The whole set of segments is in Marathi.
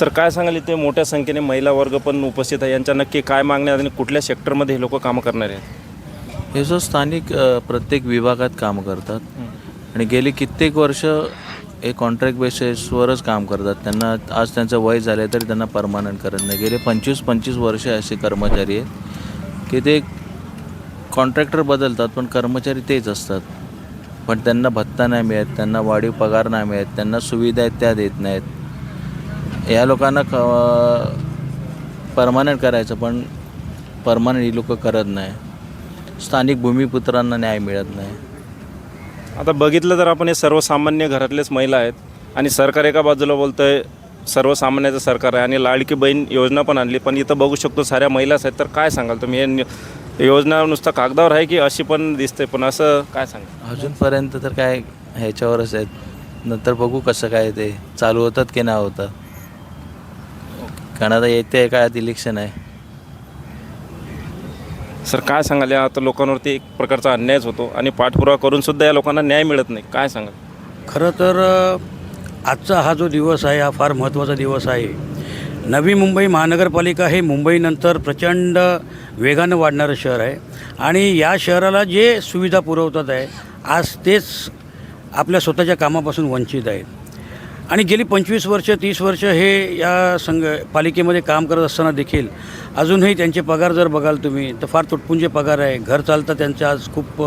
सर काय सांगाल इथे? मोठ्या संख्येने महिला वर्ग पण उपस्थित आहे. यांच्या नक्की काय मागण्या आणि कुठल्या सेक्टरमध्ये हे लोक कामं करणार आहेत? हे जो स्थानिक प्रत्येक विभागात काम करतात आणि गेली कित्येक वर्ष हे कॉन्ट्रॅक्ट बेसिसवरच काम करतात. त्यांना आज त्यांचं वय झालं तरी त्यांना परमानंट करत नाही. गेले पंचवीस पंचवीस वर्ष असे कर्मचारी आहेत. की ते कॉन्ट्रॅक्टर बदलतात पण कर्मचारी तेच असतात. पण त्यांना भत्ता नाही मिळत त्यांना वाढीव पगार नाही मिळत त्यांना सुविधा आहेत त्या देत नाहीत. या लोकांना क परमानंट करायचं पण परमानंट ही लोक करत नाही. स्थानिक भूमिपुत्रांना न्याय मिळत नाही. आता बघितलं तर आपण हे सर्वसामान्य घरातलेच महिला आहेत आणि सरकार एका बाजूला बोलतं आहे सर्वसामान्याचं सरकार आहे आणि लाडकी बहीण योजना पण आणली पण इथं बघू शकतो साऱ्या महिलाच आहेत तर काय सांगाल तुम्ही? हे नि- योजना नुसतं कागदावर आहे की अशी पण दिसते पण असं काय सांगाल? अजूनपर्यंत तर काय ह्याच्यावरच आहेत. नंतर बघू कसं काय ते चालू होतात की नाही होतं कारण आता येते काळात इलेक्शन आहे. सर काय सांगाल? या आता लोकांवरती एक प्रकारचा अन्यायच होतो आणि पाठपुरावा करून सुद्धा या लोकांना न्याय मिळत नाही. काय सांगाल? खरं तर अ, आजचा हा जो दिवस आहे हा फार महत्त्वाचा दिवस आहे. नवी मुंबई महानगरपालिका हे मुंबईनंतर प्रचंड वेगानं वाढणारं शहर आहे. आणि या शहराला जे सुविधा पुरवतात आहे आज तेच आपल्या स्वतःच्या कामापासून वंचित आहेत. आणि गेली पंचवीस वर्ष तीस वर्ष हे या संघ पालिकेमध्ये काम करत असताना देखील अजूनही त्यांचे पगार जर बघाल तुम्ही तर फार तुटपुंजे पगार आहे. घर चालता त्यांचे आज खूप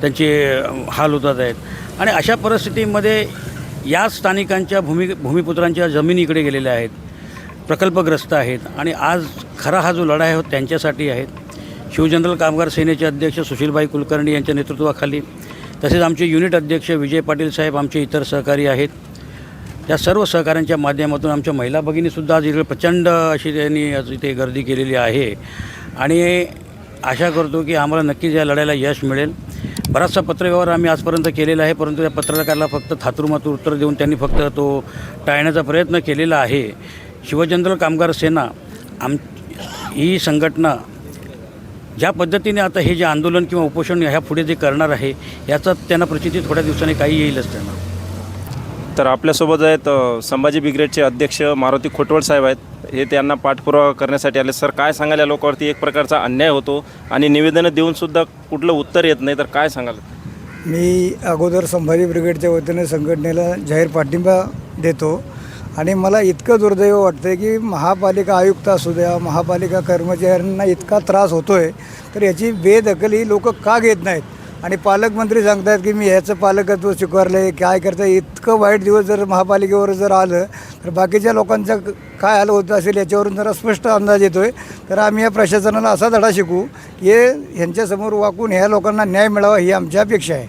त्यांचे हाल होतात आहेत. आणि अशा परिस्थितीमध्ये या स्थानिकांच्या भूमी भूमिपुत्रांच्या जमिनी इकडे गेलेल्या आहेत. प्रकल्पग्रस्त आहेत. आणि आज खरा हा जो लढा आहे त्यांच्यासाठी आहेत शिवजनरल कामगार सेनेचे अध्यक्ष सुशीलभाई कुलकर्णी यांच्या नेतृत्वाखाली तसेच आमचे युनिट अध्यक्ष विजय पाटील साहेब आमचे इतर सहकारी आहेत. या सर्व सहकाऱ्यांच्या माध्यमातून आमच्या महिला भगिनीसुद्धा आज इकडे प्रचंड अशी त्यांनी इथे गर्दी केलेली आहे. आणि आशा करतो की आम्हाला नक्कीच या लढायला यश मिळेल. बराचसा पत्रव्यवहार आम्ही आजपर्यंत केलेला आहे परंतु त्या पत्रकाराला फक्त थातुरमातूर उत्तर देऊन त्यांनी फक्त तो टाळण्याचा प्रयत्न केलेला आहे. शिवचंद्र कामगार सेना आम ही संघटना ज्या पद्धतीने आता हे जे आंदोलन किंवा उपोषण ह्या पुढे जे करणार आहे याचा त्यांना प्रचिती थोड्या दिवसांनी काही येईलच त्यांना. तर आपल्यासोबत आहेत अ, संभाजी ब्रिगेडचे अध्यक्ष मारुती खोटवळ साहेब आहेत. हे त्यांना पाठपुरावा करण्यासाठी आले. सर काय सांगाल या लोकांवरती? एक प्रकारचा अन्याय होतो आणि निवेदनं देऊनसुद्धा कुठलं उत्तर येत नाही तर काय सांगाल? मी अगोदर संभाजी ब्रिगेडच्या वतीने संघटनेला जाहीर पाठिंबा देतो आणि मला इतकं दुर्दैव वाटतं की महापालिका आयुक्त असू द्या महापालिका कर्मचाऱ्यांना इतका त्रास होतो आहे तर याची बेदखल ही लोक का घेत नाहीत? आणि पालकमंत्री सांगतात की मी ह्याचं पालकत्व स्वीकारलं आहे काय करतं इतकं वाईट दिवस जर महापालिकेवर जर आलं तर बाकीच्या लोकांचं काय हाल होत असेल याच्यावरून जरा स्पष्ट अंदाज येतो आहे तर आम्ही या प्रशासनाला असा धडा शिकू की हे ह्यांच्यासमोर वाकून ह्या लोकांना न्याय मिळावा ही आमची अपेक्षा आहे.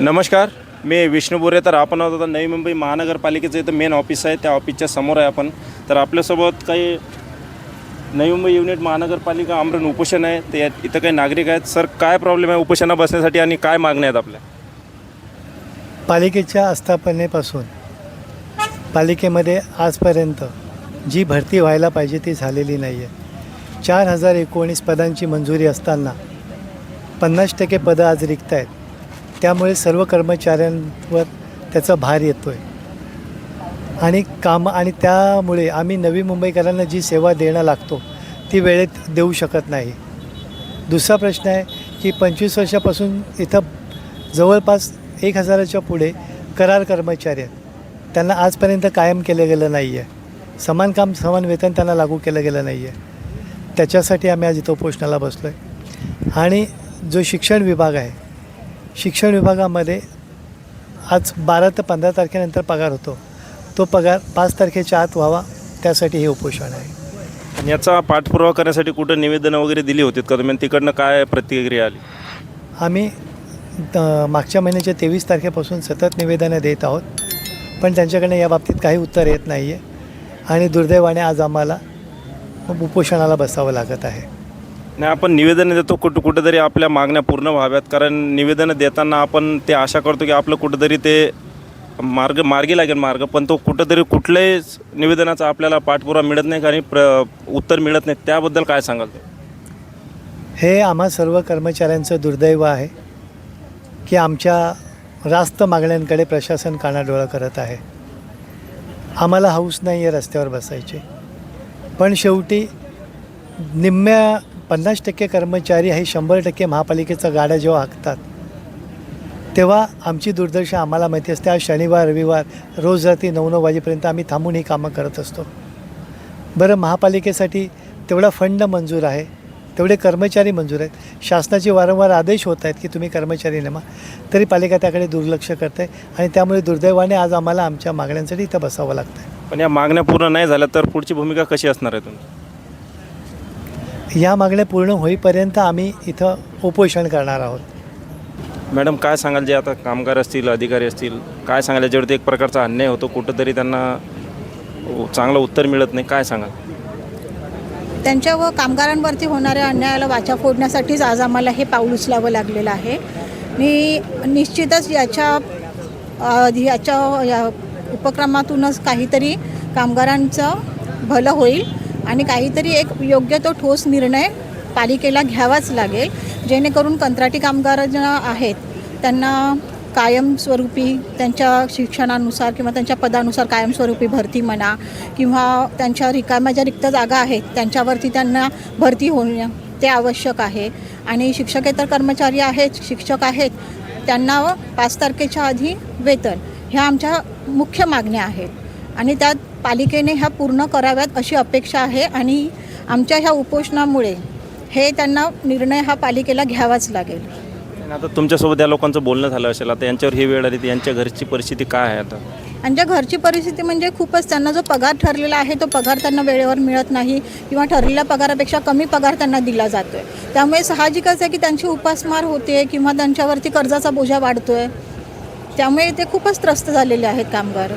नमस्कार. मी विष्णू बोरे. तर आपण आहोत आता नवी मुंबई महानगरपालिकेचं इथं मेन ऑफिस आहे. त्या ऑफिसच्या समोर आहे आपण. तर आपल्यासोबत काही नवी मुंबई युनिट महानगरपालिका आमरण उपोषण आहे. ते यात- इथं काही नागरिक आहेत. सर काय प्रॉब्लेम आहे उपोषणा बसण्यासाठी आणि काय मागण्या आहेत आपल्या? पालिकेच्या आस्थापनेपासून पालिकेमध्ये आजपर्यंत जी भरती व्हायला पाहिजे ती झालेली नाही आहे. चार हजार एकोणीस पदांची मंजुरी असताना पन्नास टक्के पदं आज रिक्त आहेत. त्यामुळे सर्व कर्मचाऱ्यांवर त्याचा भार येतो आहे आणि काम आणि त्यामुळे आम्ही नवी मुंबईकरांना जी सेवा देणं लागतो ती वेळेत देऊ शकत नाही. दुसरा प्रश्न आहे की पंचवीस वर्षापासून इथं जवळपास एक हजाराच्या पुढे करार कर्मचारी आहेत. त्यांना आजपर्यंत कायम केलं गेलं नाही आहे समान काम समान वेतन त्यांना लागू केलं गेलं नाही आहे त्याच्यासाठी आम्ही आज इथं उपोषणाला बसलो आहे आणि जो शिक्षण विभाग आहे शिक्षण विभागामध्ये आज बारा ते पंधरा तारखेनंतर पगार होतो. तो पगार पाच तारखेच्या आत व्हावा त्यासाठी हे उपोषण आहे. आणि याचा पाठपुरावा करण्यासाठी कुठं निवेदनं वगैरे दिली होती का? तुम्ही आणि तिकडनं काय प्रतिक्रिया आली? आम्ही अ, मागच्या महिन्याच्या तेवीस तारखेपासून सतत निवेदनं देत आहोत पण त्यांच्याकडनं या बाबतीत काही उत्तर येत नाही आहे आणि दुर्दैवाने आज आम्हाला उपोषणाला बसावं लागत आहे. नाही आपण निवेदनं देतो कुठं कुठंतरी आपल्या मागण्या पूर्ण व्हाव्यात कारण निवेदनं देताना आपण ते आशा करतो की आपलं कुठंतरी ते मार्ग मार्गी लागेल मार्ग पण तो कुठंतरी कुठल्याही निवेदनाचा आपल्याला पाठपुरावा मिळत नाही आणि प्र उत्तर मिळत नाही. त्याबद्दल काय सांगाल ते हे आम्हा सर्व कर्मचाऱ्यांचं दुर्दैव आहे की आमच्या रास्त मागण्यांकडे प्रशासन कानाडोळा करत आहे. आम्हाला हाऊस नाही आहे रस्त्यावर बसायचे. पण शेवटी निम्म्या पन्नास टक्के कर्मचारी हे शंभर टक्के महापालिकेचा गाड्या जेव्हा हाकतात तेव्हा आमची दुर्दशा आम्हाला माहिती असते आज शनिवार रविवार रोज रात्री नऊ नऊ वाजेपर्यंत आम्ही थांबून ही कामं करत असतो. बरं महापालिकेसाठी तेवढा फंड मंजूर आहे तेवढे कर्मचारी मंजूर आहेत. शासनाचे वारंवार आदेश होत आहेत की तुम्ही कर्मचारी नेमा तरी पालिका त्याकडे दुर्लक्ष करते आणि त्यामुळे दुर्दैवाने आज आम्हाला आमच्या मागण्यांसाठी इथं बसावं लागतं आहे पण या मागण्या पूर्ण नाही झाल्या तर पुढची भूमिका कशी असणार आहे तुमची? या मागण्या पूर्ण होईपर्यंत आम्ही इथं उपोषण करणार आहोत. मॅडम काय सांगाल जे आता कामगार असतील अधिकारी असतील काय सांगाल? याच्यावरती एक प्रकारचा अन्याय होतो कुठंतरी त्यांना चांगलं उत्तर मिळत नाही काय सांगाल? त्यांच्या व कामगारांवरती होणाऱ्या अन्यायाला वाचा फोडण्यासाठीच आज आम्हाला हे पाऊल उचलावं लागलेलं आहे. मी निश्चितच याच्या याच्या या उपक्रमातूनच काहीतरी कामगारांचं भलं होईल आणि काहीतरी एक योग्य तो ठोस निर्णय पालिकेला घ्यावाच लागेल जेणेकरून कंत्राटी कामगार ज्या आहेत त्यांना कायमस्वरूपी त्यांच्या शिक्षणानुसार किंवा त्यांच्या पदानुसार कायमस्वरूपी भरती म्हणा किंवा त्यांच्या रिकाम्या ज्या रिक्त जागा आहेत त्यांच्यावरती त्यांना भरती होणं ते आवश्यक आहे. आणि शिक्षकेतर कर्मचारी आहेत शिक्षक आहेत त्यांना पाच तारखेच्या आधी वेतन ह्या आमच्या मुख्य मागण्या आहेत. आणि त्यात पालिकेने ह्या पूर्ण कराव्यात अशी अपेक्षा आहे आणि आमच्या ह्या उपोषणामुळे हे त्यांना निर्णय हा पालिकेला घ्यावाच लागेल. आणि आता तुमच्यासोबत या लोकांचं बोलणं झालं असेल आता यांच्यावर ही वेळ आली तर यांच्या घरची परिस्थिती काय आहे आता? त्यांच्या घरची परिस्थिती म्हणजे खूपच त्यांना जो पगार ठरलेला आहे तो पगार त्यांना वेळेवर मिळत नाही किंवा ठरलेल्या पगारापेक्षा कमी पगार त्यांना दिला जातो आहे त्यामुळे साहजिकच आहे की त्यांची उपासमार होते किंवा त्यांच्यावरती कर्जाचा बोजा वाढतो आहे त्यामुळे ते खूपच त्रस्त झालेले आहेत कामगार.